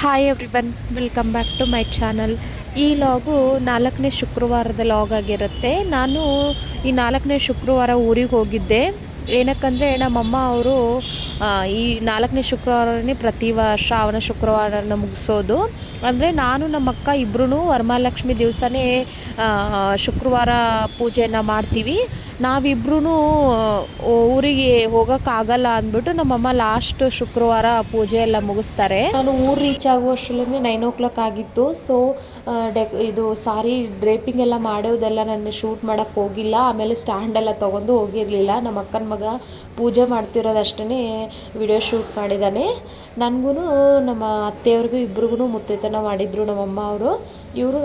Hi everyone welcome back to my channel ಈ ಲಾಗು ನಾಲ್ಕನೇ ಶುಕ್ರವಾರದ ಲಾಗ್ ಆಗಿರುತ್ತೆ. ನಾನು ಈ ನಾಲ್ಕನೇ ಶುಕ್ರವಾರ ಊರಿಗೆ ಹೋಗಿದ್ದೆ. ಏನಕ್ಕಂದರೆ ನಮ್ಮಮ್ಮ ಅವರು ಈ ನಾಲ್ಕನೇ ಶುಕ್ರವಾರನೇ ಪ್ರತಿ ವರ್ಷ ಅವನ ಶುಕ್ರವಾರನ ಮುಗಿಸೋದು. ಅಂದರೆ ನಾನು ನಮ್ಮ ಅಕ್ಕ ಇಬ್ಬರೂ ವರಮಹಾಲಕ್ಷ್ಮಿ ದಿವಸನೇ ಶುಕ್ರವಾರ ಪೂಜೆಯನ್ನು ಮಾಡ್ತೀವಿ. ನಾವಿಬ್ರೂ ಊರಿಗೆ ಹೋಗೋಕ್ಕಾಗಲ್ಲ ಅಂದ್ಬಿಟ್ಟು ನಮ್ಮಮ್ಮ ಲಾಸ್ಟ್ ಶುಕ್ರವಾರ ಪೂಜೆ ಎಲ್ಲ ಮುಗಿಸ್ತಾರೆ. ನಾನು ಊರು ರೀಚ್ ಆಗುವಷ್ಟರಲ್ಲಿ ನೈನ್ ಓ ಕ್ಲಾಕ್ ಆಗಿತ್ತು. ಸೊ ಡೆಕ್ ಇದು ಸಾರಿ ಡ್ರೇಪಿಂಗ್ ಎಲ್ಲ ಮಾಡೋದೆಲ್ಲ ನಾನು ಶೂಟ್ ಮಾಡೋಕ್ಕೆ ಹೋಗಿಲ್ಲ. ಆಮೇಲೆ ಸ್ಟ್ಯಾಂಡ್ ಎಲ್ಲ ತೊಗೊಂಡು ಹೋಗಿರಲಿಲ್ಲ. ನಮ್ಮ ಅಕ್ಕನ ಮಗ ಪೂಜೆ ಮಾಡ್ತಿರೋದಷ್ಟೇ ವಿಡಿಯೋ ಶೂಟ್ ಮಾಡಿದ್ದಾನೆ ನನಗೂ ನಮ್ಮ ಅತ್ತೆಯವ್ರಿಗೂ ಇಬ್ರಿಗೂ ಮುತ್ತೈತನ ಮಾಡಿದರು ನಮ್ಮಮ್ಮ ಅವರು. ಇವರು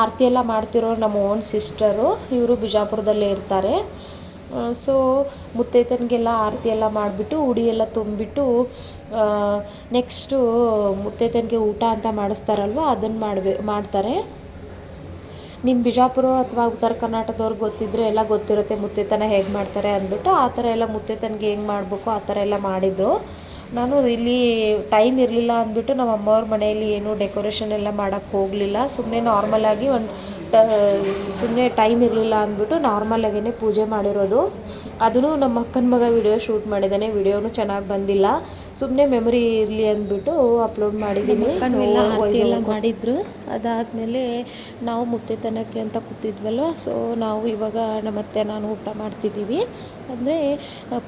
ಆರತಿ ಎಲ್ಲ ಮಾಡ್ತಿರೋ ನಮ್ಮ ಓನ್ ಸಿಸ್ಟರು ಇವರು ಬಿಜಾಪುರದಲ್ಲೇ ಇರ್ತಾರೆ. ಸೊ ಮುತ್ತೈತನಿಗೆಲ್ಲ ಆರತಿ ಎಲ್ಲ ಮಾಡಿಬಿಟ್ಟು, ಉಡಿ ಎಲ್ಲ ತುಂಬಿಬಿಟ್ಟು ನೆಕ್ಸ್ಟು ಮುತ್ತೈತನಿಗೆ ಊಟ ಅಂತ ಮಾಡಿಸ್ತಾರಲ್ವ ಅದನ್ನು ಮಾಡಬೇ ಮಾಡ್ತಾರೆ. ನಿಮ್ಮ ಬಿಜಾಪುರ ಅಥವಾ ಉತ್ತರ ಕರ್ನಾಟಕದವ್ರಿಗೆ ಗೊತ್ತಿದ್ರೆ ಎಲ್ಲ ಗೊತ್ತಿರುತ್ತೆ ಮುತ್ತೈತನ ಹೇಗೆ ಮಾಡ್ತಾರೆ ಅಂದ್ಬಿಟ್ಟು, ಆ ಥರ ಎಲ್ಲ ಮುತ್ತೈತನಿಗೆ ಹೆಂಗೆ ಮಾಡಬೇಕು, ಆ ಥರ ಎಲ್ಲ ಮಾಡಿದ್ರು ನಾನು ಇಲ್ಲಿ ಟೈಮ್ ಇರಲಿಲ್ಲ ಅಂದ್ಬಿಟ್ಟು ನಮ್ಮ ಅಮ್ಮವ್ರ ಮನೆಯಲ್ಲಿ ಏನು ಡೆಕೋರೇಷನ್ ಎಲ್ಲ ಮಾಡೋಕ್ಕೆ ಹೋಗಲಿಲ್ಲ. ಸುಮ್ಮನೆ ನಾರ್ಮಲಾಗಿ ಒಂದು ಟ ಸುಮ್ಮನೆ ಟೈಮ್ ಇರಲಿಲ್ಲ ಅಂದ್ಬಿಟ್ಟು ನಾರ್ಮಲಾಗೇ ಪೂಜೆ ಮಾಡಿರೋದು. ಅದನ್ನು ನಮ್ಮ ಅಕ್ಕನ ಮಗ ವಿಡಿಯೋ ಶೂಟ್ ಮಾಡಿದ್ದಾನೆ ವಿಡಿಯೋನು ಚೆನ್ನಾಗಿ ಬಂದಿಲ್ಲ. ಸುಮ್ಮನೆ ಮೆಮೊರಿ ಇರಲಿ ಅಂದ್ಬಿಟ್ಟು ಅಪ್ಲೋಡ್ ಮಾಡಿದ್ದೀನಿ ಎಲ್ಲ ಮಾಡಿದ್ರು. ಅದಾದಮೇಲೆ ನಾವು ಮುತ್ತೈತನಕ್ಕೆ ಅಂತ ಕೂತಿದ್ವಲ್ವ ಸೊ ನಾವು ಇವಾಗ ನಮ್ಮ ಅತ್ತೆ ನಾನು ಊಟ ಮಾಡ್ತಿದ್ದೀವಿ. ಅಂದರೆ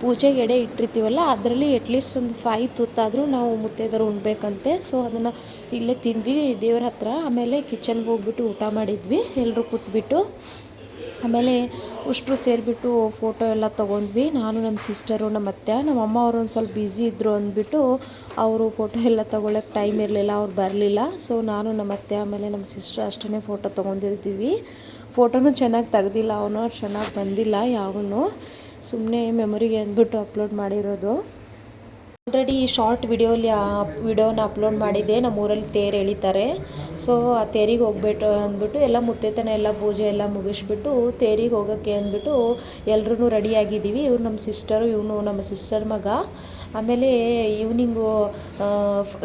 ಪೂಜೆಗೆ ಎಡೆ ಇಟ್ಟಿರ್ತೀವಲ್ಲ ಅದರಲ್ಲಿ ಅಟ್ಲೀಸ್ಟ್ ಒಂದು ಫೈ ತುತ್ತಾದರೂ ನಾವು ಮುತ್ತೈದರು ಉಣ್ಬೇಕಂತೆ. ಸೊ ಅದನ್ನು ಇಲ್ಲೇ ತಿಂದ್ವಿ, ದೇವ್ರ ಹತ್ರ. ಆಮೇಲೆ ಕಿಚನ್ಗೆ ಹೋಗ್ಬಿಟ್ಟು ಊಟ ಮಾಡಿದ್ವಿ ಎಲ್ಲರೂ ಕೂತ್ಬಿಟ್ಟು. ಆಮೇಲೆ ಉಷ್ಟು ಸೇರಿಬಿಟ್ಟು ಫೋಟೋ ಎಲ್ಲ ತೊಗೊಂಡ್ವಿ. ನಾನು ನಮ್ಮ ಸಿಸ್ಟರು ನಮ್ಮ ಅತ್ತೆ ನಮ್ಮ ಅಮ್ಮ ಅವರು ಒಂದು ಸ್ವಲ್ಪ ಬ್ಯುಸಿ ಇದ್ದರು ಅಂದ್ಬಿಟ್ಟು ಅವರು ಫೋಟೋ ಎಲ್ಲ ತೊಗೊಳಕ್ಕೆ ಟೈಮ್ ಇರಲಿಲ್ಲ, ಅವ್ರು ಬರಲಿಲ್ಲ. ಸೊ ನಾನು ನಮ್ಮ ಅತ್ತೆ ಆಮೇಲೆ ನಮ್ಮ ಸಿಸ್ಟರ್ ಅಷ್ಟೇ ಫೋಟೋ ತೊಗೊಂಡಿರ್ತೀವಿ. ಫೋಟೋನು ಚೆನ್ನಾಗಿ ತೆಗ್ದಿಲ್ಲ ಅವನು ಚೆನ್ನಾಗಿ ಬಂದಿಲ್ಲ ಯಾವನು. ಸುಮ್ಮನೆ ಮೆಮೊರಿಗೆ ಅಂದ್ಬಿಟ್ಟು ಅಪ್ಲೋಡ್ ಮಾಡಿರೋದು. ಆಲ್ರೆಡಿ ಈ ಶಾರ್ಟ್ ವಿಡಿಯೋಲಿ ಆ ವಿಡಿಯೋನ ಅಪ್ಲೋಡ್ ಮಾಡಿದ್ದೆ. ನಮ್ಮ ಊರಲ್ಲಿ ತೇರು ಎಳಿತಾರೆ. ಸೊ ಆ ತೇರಿಗೆ ಹೋಗ್ಬಿಟ್ಟು ಅಂದ್ಬಿಟ್ಟು ಎಲ್ಲ ಮುತ್ತೈತನ ಎಲ್ಲ ಪೂಜೆ ಎಲ್ಲ ಮುಗಿಸ್ಬಿಟ್ಟು ತೇರಿಗೆ ಹೋಗೋಕ್ಕೆ ಅಂದ್ಬಿಟ್ಟು ಎಲ್ಲರೂ ರೆಡಿಯಾಗಿದ್ದೀವಿ ಇವ್ರು ನಮ್ಮ ಸಿಸ್ಟರು ಇವನು ನಮ್ಮ ಸಿಸ್ಟರ್ ಮಗ. ಆಮೇಲೆ ಈವ್ನಿಂಗು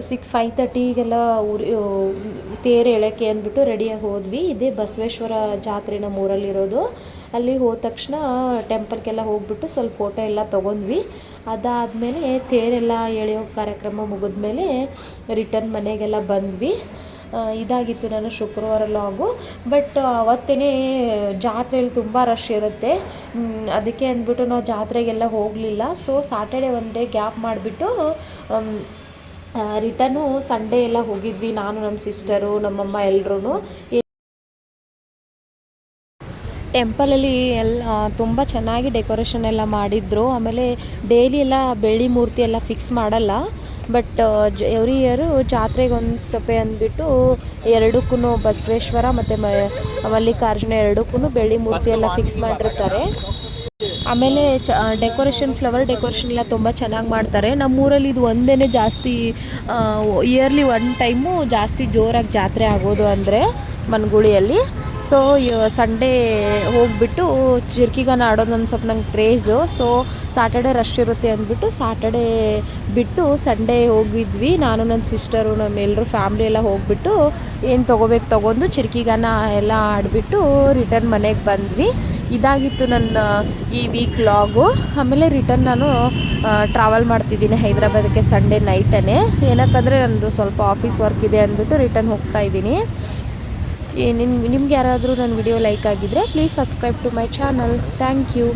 ಸಿಕ್ ಫೈವ್ ತರ್ಟಿಗೆಲ್ಲ ಉರಿ ತೇರು ಎಳಕ್ಕೆ ಅಂದ್ಬಿಟ್ಟು ರೆಡಿಯಾಗಿ ಹೋದ್ವಿ. ಇದೇ ಬಸವೇಶ್ವರ ಜಾತ್ರೆ ನಮ್ಮ ಊರಲ್ಲಿರೋದು ಅಲ್ಲಿ ಹೋದ ತಕ್ಷಣ ಟೆಂಪಲ್ಗೆಲ್ಲ ಹೋಗ್ಬಿಟ್ಟು ಸ್ವಲ್ಪ ಫೋಟೋ ಎಲ್ಲ ತೊಗೊಂಡ್ವಿ. ಅದಾದಮೇಲೆ ತೇರೆಲ್ಲ ಎಳೆಯೋ ಕಾರ್ಯಕ್ರಮ ಮುಗಿದ್ಮೇಲೆ ರಿಟರ್ನ್ ಮನೆಗೆಲ್ಲ ಬಂದ್ವಿ. ಇದಾಗಿತ್ತು ನಾನು ಶುಕ್ರವಾರ ಲಾಗು. ಬಟ್ ಅವತ್ತೇ ಜಾತ್ರೆಯಲ್ಲಿ ತುಂಬ ರಶ್ ಇರುತ್ತೆ. ಅದಕ್ಕೆ ಅಂದ್ಬಿಟ್ಟು ನಾವು ಜಾತ್ರೆಗೆಲ್ಲ ಹೋಗಲಿಲ್ಲ. So Saturday one day gap ಮಾಡಿಬಿಟ್ಟು ರಿಟರ್ನು ಸಂಡೇ ಎಲ್ಲ ಹೋಗಿದ್ವಿ ನಾನು ನಮ್ಮ ಸಿಸ್ಟರು ನಮ್ಮಮ್ಮ ಎಲ್ಲರೂ ಟೆಂಪಲಲ್ಲಿ ಎಲ್ಲ ತುಂಬ ಚೆನ್ನಾಗಿ ಡೆಕೋರೇಷನ್ ಎಲ್ಲ ಮಾಡಿದ್ರು. ಆಮೇಲೆ ಡೈಲಿ ಎಲ್ಲ ಬೆಳ್ಳಿ ಮೂರ್ತಿ ಎಲ್ಲ ಫಿಕ್ಸ್ ಮಾಡಲ್ಲ. ಬಟ್ ಎವ್ರಿ ಇಯರು ಜಾತ್ರೆಗೆ ಒಂದು ಸಪೆ ಅಂದ್ಬಿಟ್ಟು ಎರಡಕ್ಕೂ ಬಸವೇಶ್ವರ ಮತ್ತು ಮಲ್ಲಿಕಾರ್ಜುನ ಎರಡಕ್ಕೂ ಬೆಳ್ಳಿ ಮೂರ್ತಿ ಎಲ್ಲ ಫಿಕ್ಸ್ ಮಾಡಿರ್ತಾರೆ. ಆಮೇಲೆ ಚ ಡೆಕೋರೇಷನ್ ಫ್ಲವರ್ ಡೆಕೋರೇಷನ್ ಎಲ್ಲ ತುಂಬ ಚೆನ್ನಾಗಿ ಮಾಡ್ತಾರೆ. ನಮ್ಮೂರಲ್ಲಿ ಇದು ಒಂದೇ ಜಾಸ್ತಿ ಇಯರ್ಲಿ ಒನ್ ಟೈಮು ಜಾಸ್ತಿ ಜೋರಾಗಿ ಜಾತ್ರೆ ಆಗೋದು ಅಂದರೆ ಮನ್ಗುಳಿಯಲ್ಲಿ. ಸೊ ಸಂಡೇ ಹೋಗಿಬಿಟ್ಟು ಚಿರ್ಕಿಗನ ಆಡೋದು ಒಂದು ಸ್ವಲ್ಪ ನಂಗೆ ಕ್ರೇಜು ಸೊ ಸಾಟರ್ಡೆ ರಶ್ ಇರುತ್ತೆ ಅಂದ್ಬಿಟ್ಟು ಸಾಟರ್ಡೇ ಬಿಟ್ಟು ಸಂಡೇ ಹೋಗಿದ್ವಿ. ನಾನು ನನ್ನ ಸಿಸ್ಟರು ನಮ್ಮ ಎಲ್ಲರೂ ಫ್ಯಾಮ್ಲಿ ಎಲ್ಲ ಹೋಗಿಬಿಟ್ಟು ಏನು ತೊಗೋಬೇಕು ತೊಗೊಂಡು ಚಿರ್ಕಿಗನ ಎಲ್ಲ ಆಡಿಬಿಟ್ಟು ರಿಟರ್ನ್ ಮನೆಗೆ ಬಂದ್ವಿ. ಇದಾಗಿತ್ತು ನನ್ನ, ಈ ವೀಕ್ ಲಾಗು ಆಮೇಲೆ ರಿಟರ್ನ್ ನಾನು ಟ್ರಾವೆಲ್ ಮಾಡ್ತಿದ್ದೀನಿ ಹೈದ್ರಾಬಾದಕ್ಕೆ ಸಂಡೇ ನೈಟೇ ಏನಕ್ಕಂದರೆ ನಂದು ಸ್ವಲ್ಪ ಆಫೀಸ್ ವರ್ಕ್ ಇದೆ ಅಂದ್ಬಿಟ್ಟು ರಿಟರ್ನ್ ಹೋಗ್ತಾ ಇದ್ದೀನಿ. ನಿಮ್ಗೆ ಯಾರಾದರೂ ನನ್ನ ವಿಡಿಯೋ ಲೈಕ್ ಆಗಿದ್ದರೆ please subscribe to my channel thank you